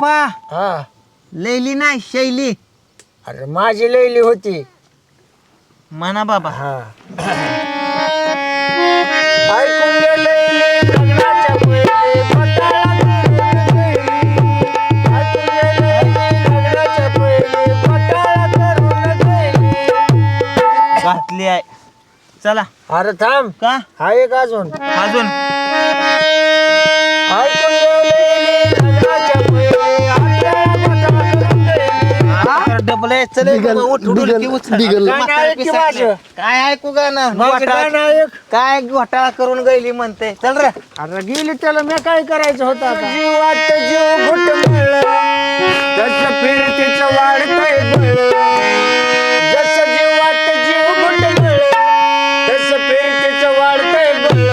आप्पा हा. लैली नाही शैली. अरे माझी लैली होती. म्हणा बाबा. हा. ऐकून घे लैली लग्नाच्या पहिले. घातली आहे. चला. अरे थांब. का? हा एक अजून. अजून. ऐकून चल. म्हातारं काय ऐक. माझं? काय ऐकू का ना मग घोटाळा- काय नाही ऐक. काय घोटाळा करून गेली म्हणते चल रे अरे गेली त्याला मी काय करायचं होतं आता? जीव जीव घुटमळलं जसं फिरतीचं वाढतंय बळ जसं जीव वाटत जीव घुटमळलं तसं फिरतीचं वाढतंय बळ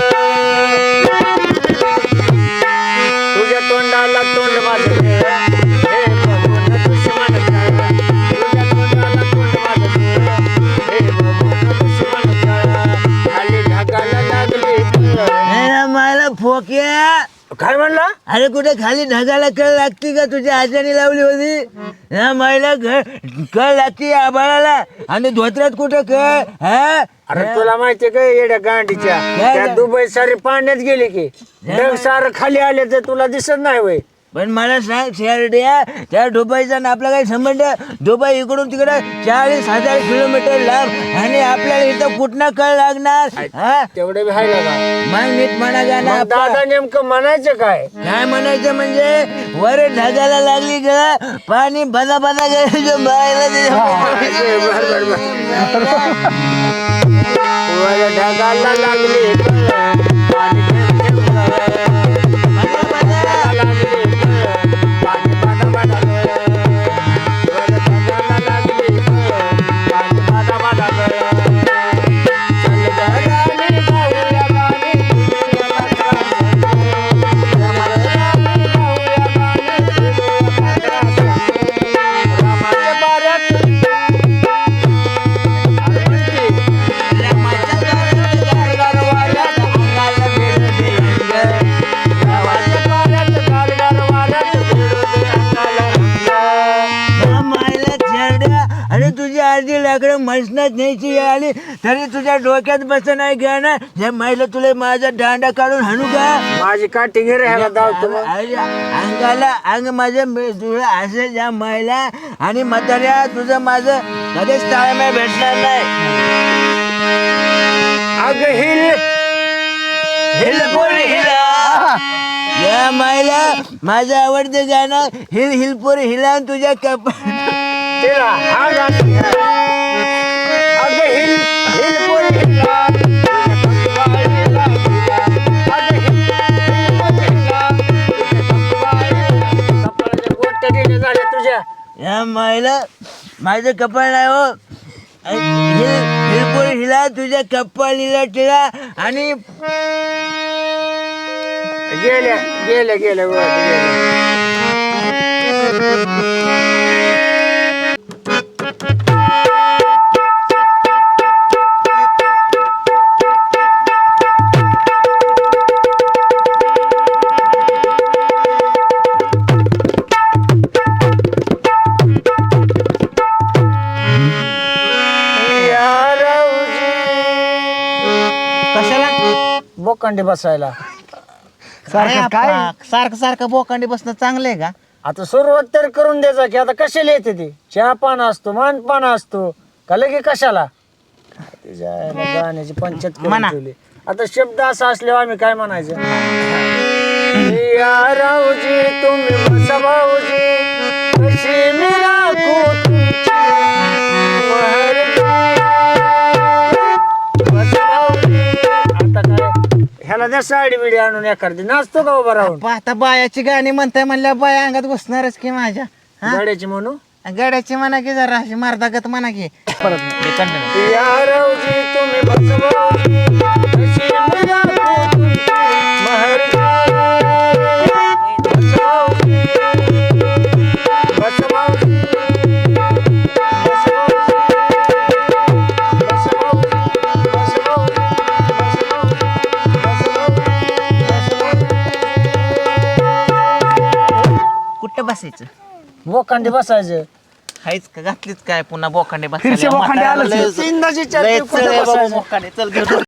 तुझ्या तोंडाला तोंड माझं मला फोक्या काय म्हणला? अरे कुठे खाली ढगाला कळ लागती का? तुझ्या आजाने लावली होती. या महिला कळ लागती आबाळाला आणि धोत्र्यात कुठं कळ हा? अरे तुला माहितीये का येड्या गांडीच्या? त्या? दुबई सारी पाण्यात गेली की. ढग सारं खाली आले तर तुला दिसत नाही वय. पण मला सांग शेरड्या त्या दुबईचा आणि आपला काही संबंध? दुबई इकडून तिकडे चाळीस हजार किलोमीटर लांब आणि आपल्याला इथं कुठनं कळ लागणार? हा? तेवढे बी हायला का? मग नीट म्हणा का ना मग आपा. दादा नेमकं म्हणायचं काय? काय म्हणायचं म्हणजे वर ढगाला लागली ग पाणी बदा बदा गेलं बर. वर ढगाला लागली तुझी अर्धी लाकडं म्हसनात न्यायची आली तरी तुझ्या डोक्यात बस नाही घ्या ना या महिला तुला माझा दांडा काढून हाणू का? माझी काठी घे रे ह्याला. अरे, अंगाला अंग माझं मे- तुझं असं ज्या महिला आणि म्हाताऱ्या तुझं माझं कधीच ताळमेळ भेटणार नाही. अग हिल हिल पोरी हिला. या मायला माझं आवडतं गाणं हिल हिल पोरी हिला आणि तुझ्या कप तिला हा गाणं या मायला माझं कपाळ नाही हो. हिरपूर हिला तुझ्या कपाळीला टिळा आणि गेल्या गेल्या गेल्या. बोकांडी बसायला. सारखं काय? सारखं सारखं बोकांडी बसणं चांगलं आहे का? आता सुरुवात तर करून द्यायचा की आता कशाला येते ती? चहा पान असतो मान पान असतो. का लगे कशाला? काय गाण्याची पंचायत करून म्हणा. ठेवली. आता शब्द असा असल्यावर आम्ही काय म्हणायचं? या राऊजी तुम्ही बसा भाऊजी. कशी मी राखू तुमची द्या साडी बिडी आणून एखादी नाचतो का उभा राहून आता बायाची गाणी म्हणताय म्हणल्या बाया अंगात घुसणारच की माझ्या हा? गाड्याची म्हणू गाड्याची म्हणा की जरा अशी मारदागत म्हणा की परत नाही. continue. या राऊजी तुम्ही बसायचं. बोकांडी बसायचं. हायच का? घातलीच काय? पुन्हा बोकांडे फिरचे बोकांडे विचारते कुठं बसायचं? बोकांडे चल